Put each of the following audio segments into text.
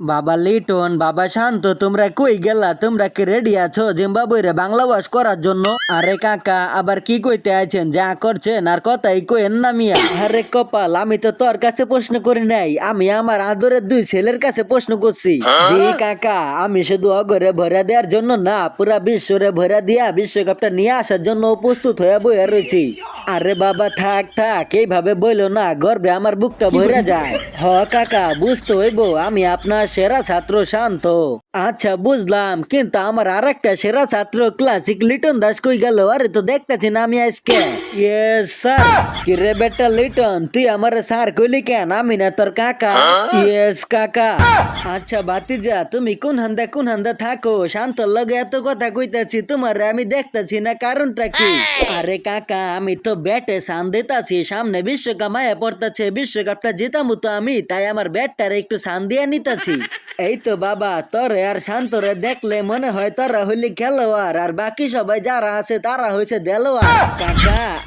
বাবা লিটন বাবা শান্ত তোমরা কই গেলা? তোমরা কি রেডি আছো? জিম্বাবুয়ে বাংলা ওয়াশ করার জন্য? আরে কাকা আবার কি কইতে আছেন যা করছেন আর কথাই কইেন না মিয়া। আরে কপাল আমি তো তোর কাছে প্রশ্ন করি নাই। আমি আমার আদরের দুই ছেলের কাছে প্রশ্ন করছি। জি কাকা আমি শুধু অগরে ভরা দেওয়ার জন্য না পুরা বিশ্বরে ভরা দিয়া বিশ্বকাপটা নিয়ে আসার জন্য প্রস্তুত হয়ে বইয়া রয়েছি আরে বাবা থাক থাক এইভাবে বইলো না গর্বে আমার বুকটা ভরে যায়। হ কাকা বুঝতে হইব আমি আপনার সেরা ছাত্র শান্ত আচ্ছা বুঝলাম। কিন্তু আমার আর একটা সেরা ছাত্র ক্লাসিক লিটন দাস কই গেল? আরে তো দেখতেছি না আমি আজকে। ইয়েস স্যার কি রে বেটা লিটন? তুই আমার স্যার কইলি কেন? আমি না তোর কাকা। ইয়েস কাকা। আচ্ছা বাতিজা তুমি কোন হান্দা কোন হান্দা থাকো? শান্ত লগে এত কথা কইতাছি, তোমার আমি দেখতাছি না, কারণটা কি? আরে কাকা, আমি তো ব্যাটে সান দিতাছি, সামনে বিশ্বকাপ মায়া পড়তাছে, বিশ্বকাপটা জিতামু তো আমি, তাই আমার ব্যাটটারে একটু সান দিয়ে নিতাছি। এই তো বাবা, তোরে আর শান্তরে দেখলে মনে হয় তোরা হইলি খেলোয়াড়, আর বাকি সবাই যারা আছে তারা হয়েছে দেলোয়ার।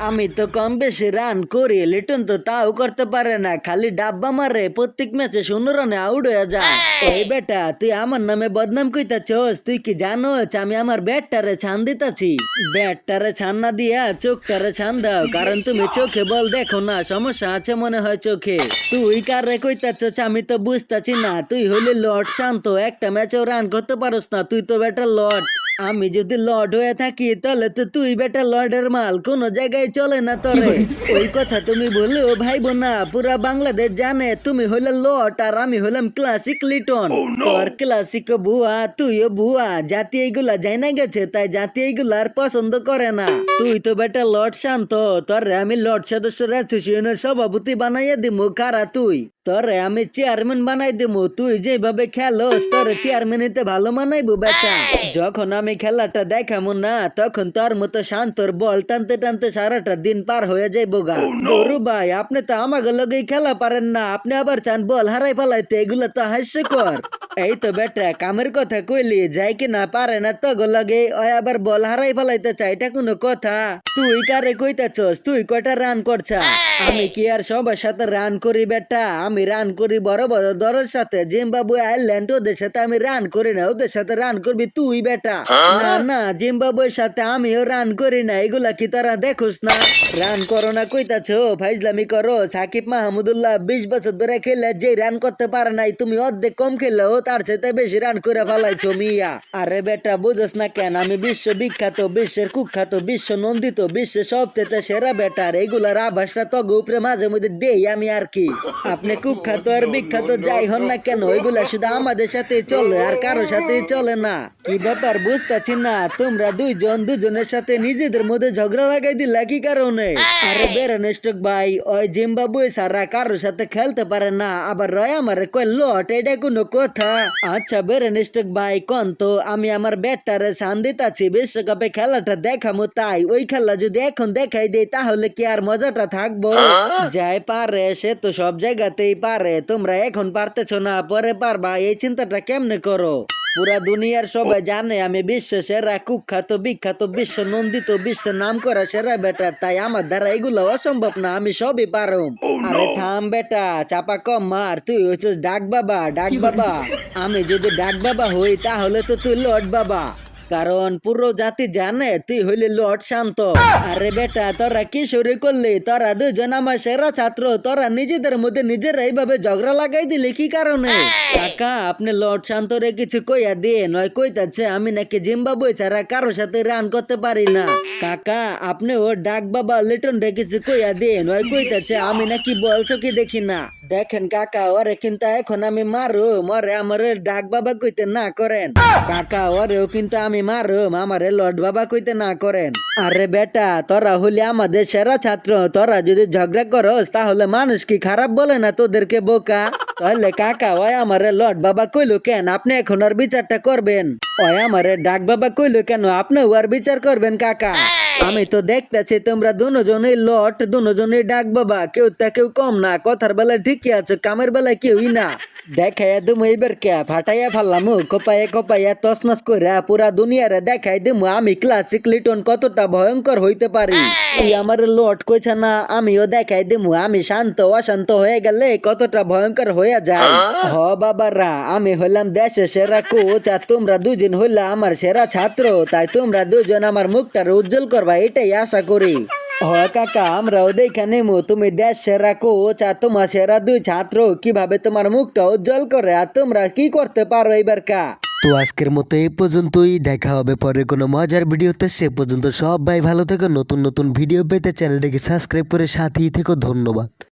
আমি তো কম বেশি রান করি, লিটন তো তাও করতে পারে না, খালি ডাব্বা মারে, প্রত্যেক ম্যাচে শূন্য রানে আউট হয়ে যায়। এই বেটা, তুই আমার নামে বদনাম কইতাছস, তুই কি জানোস, আমি আমার ব্যাটটারে ছান দিতাছি। ব্যাটটারে ছান না দিয়া চোখটারে ছান দাও, কারণ তুমি চোখে বল দেখো না, সমস্যা আছে মনে হয় চোখে। তুই কারে কইতাছ আমি তো বুঝতাছি না, তুই হইলে লর্ড শান্ত একটা ম্যাচেও রান করতে পারস না তুই তো ব্যাটার লর্ড। আমি যদি লর্ড হয়ে থাকি তাহলে তো তুই বেটা লর্ডের মাল কোন জায়গায় চলে না তোরে। ওই কথা তুমি বলল ভাই বোনা পুরা বাংলাদেশ জানে তুমি হইলে লর্ড আর আমি হলাম ক্লাসিক লিটন। তোর ক্লাসিক ভুয়া তুইও ভুয়া জাতি এইগুলা যাই না গেছে তাই জাতি এইগুলা আর পছন্দ করে না। তুই তো বেটা লর্ড শান্ত তোরে আমি লর্ড সদস্য অ্যাসোসিয়েশনের সভাপতি বানাইয়া দিমু কারা তুই? তোরে আমি চেয়ারম্যান বানাই দিমু তুই যেভাবে খেলোস তোরে চেয়ারম্যান হইতে ভালো মানাইবো বেটা। যখন আমি খেলাটা দেখামু না তখন তোর মতো শান্তর বল টানতে টানতে সারাটা দিন পার হয়ে যাইবো গা। গরু ভাই আপনি তো আমাকে লগেই খেলা পারেন না আপনি আবার চান বল হারাই ফেলাইতে এগুলো তো হাস্যকর। এই তো বেটা কামের কথা কইলি যাই কি না পারে না তো লগে ওই আবার বল হারাই ফেলাইতে চাই এটা কোনো কথা? তুই কারে কইতাছস? তুই কয়টা রান করছা? আমি কি আর সবার সাথে রান করি বেটা? আমি রান করি বড় বড় দলের সাথে জিম্বাবু আয়ারল্যান্ড ওদের সাথে আমি রান করি না ওদের সাথে রান করবি তুই বেটা। না না জিম্বাবুয়ের সাথে আমিও রান করি না এগুলা কি তারা দেখোস না? রান করো না কইতাছো ফাইজলামি করো সাকিব মাহমুদুল্লাহ বিশ বছর ধরে খেলে যে রান করতে পারে নাই তুমি অর্ধেক কম খেললেও তার চাইতে বেশি রান করে ফেলাইছো মিয়া। আরে বেটা, বুঝস না কেন? আমি বিশ্ব বিখ্যাত বিশ্বের কুখ্যাত বিশ্ব নন্দিত বিশ্বের সব চাইতে সেরা বেটার এগুলার আভাসটা তো উপরে মাঝে মধ্যে দেই আমি আর কি। আপনি কুখ্যাত আর বিখ্যাত যাই হন না কেন, এগুলা শুধু আমাদের সাথে চলে, আর কারোর সাথে চলে না। কি ব্যাপার বুঝতেছি না। তোমরা দুইজন দুজনের সাথে নিজেদের মধ্যে ঝগড়া লাগাই দিলা কি কারণে? আরে বেরনেস্টক ভাই ওই জিম্বাবুয়ে সারা কারোর সাথে খেলতে পারে না আবার রয় আমার কই লট এটা কোনো কথা? আচ্ছা বেরনেস্টক ভাই কোন তো আমি আমার ব্যাটটারে সান দিতাছি বিশ্বকাপে খেলাটা দেখামো তাই ওই খেলা যদি এখন দেখাই দেই তাহলে কি আর মজাটা থাকব? যাই পারে সে তো সব জায়গাতেই পারে তোমরা এখন পারতেছো না পরে পারবা এই চিন্তাটা কেমনে করো? পুরা দুনিয়ার সবাই জানে আমি বিশ্ব সেরা কুখ্যাত বিখ্যাত বিশ্ব নন্দিত বিশ্ব নাম করা সেরা বেটা তাই আমার দ্বারা এগুলো অসম্ভব না আমি সবই পারুম। আরে থাম বেটা চাপা কম মার তুই হচ্ছিস ডাক বাবা ডাক বাবা। আমি যদি ডাক বাবা হই তাহলে তো তুই লট বাবা। কারণ পুরো জাতি জানে, তুই হইলি লট শান্ত। আরে বেটা, তোরা কি শুরু করলি? তোরা দুজন আমার সেরা ছাত্র, তোরা নিজেদের মধ্যে নিজেরা এইভাবে ঝগড়া লাগাই দিলি, কি কারণে? কাকা, আপনি লর্ড শান্তরে কিছু কইয়া দিয়ে নয়, কইতাছে আমি নাকি জিম্বাবুয়ে ছাড়া কারোর সাথে রান করতে পারি না। কাকা, আপনি ও ডাক বাবা লিটন রে কিছু কইয়া দিয়ে নয়, কইতাছে আমি নাকি বলছো কি দেখি না। দেখেন কাকা, ওরে কিন্তু এখন আমি মারু, মরে আমার ডাক বাবা কইতে না করেন। কাকা, ওরেও কিন্তু আমি মারুম আমারে লর্ড বাবা কইতে না করেন। আরে বেটা, তোরা হলি আমাদের সেরা ছাত্র, তোরা যদি ঝগড়া করস, তাহলে মানুষ কি খারাপ বলে না তোদেরকে বোকা? তাহলে কাকা, ওই আমার লর্ড বাবা কইলো কেন, আপনি এখন আর বিচারটা করবেন? ওই আমার ডাক বাবা কইলো কেন আপনি ওর বিচার করবেন, কাকা? আমি তো দেখতেছি তোমরা দুজনেই লট দুজনেই ডাক বাবা কেউ তা কেউ কম না কথার বেলায় ঠিকই আছো কামের বেলায় কেউই না। দেখাইয়া দিমু এইবার কে ফাটাইয়া ফালামু কপাইয়া কপাইয়া তসনস করে পুরা দুনিয়ারে দেখাই দিমু আমি ক্লাসিক লিটন কতটা ভয়ঙ্কর হইতে পারি। তুই আমার লট কইছে না আমিও দেখাই দিমু আমি শান্ত অশান্ত হয়ে গেলে কতটা ভয়ঙ্কর হয়ে যায়। হ বাবারা আমি হইলাম দেশের সেরা কোচ আর তোমরা দুজন হইলা আমার সেরা ছাত্র তাই তোমরা দুজন আমার মুখটা উজ্জ্বল করবা। এটাই আশা করি। হ কাকা আমরাও দেখে মো তুমি দেশ সেরা কোচ আর তোমার সেরা দুই ছাত্র। কীভাবে তোমার মুখটা উজ্জ্বল করে আর তোমরা কি করতে পারো এবার কা? তো আজকের মতো এই পর্যন্তই। দেখা হবে পরে কোনো মজার ভিডিওতে। সে পর্যন্ত সবাই ভালো থেকো। নতুন নতুন ভিডিও পেতে চ্যানেলটিকে সাবস্ক্রাইব করে সাথেই থেকো। ধন্যবাদ।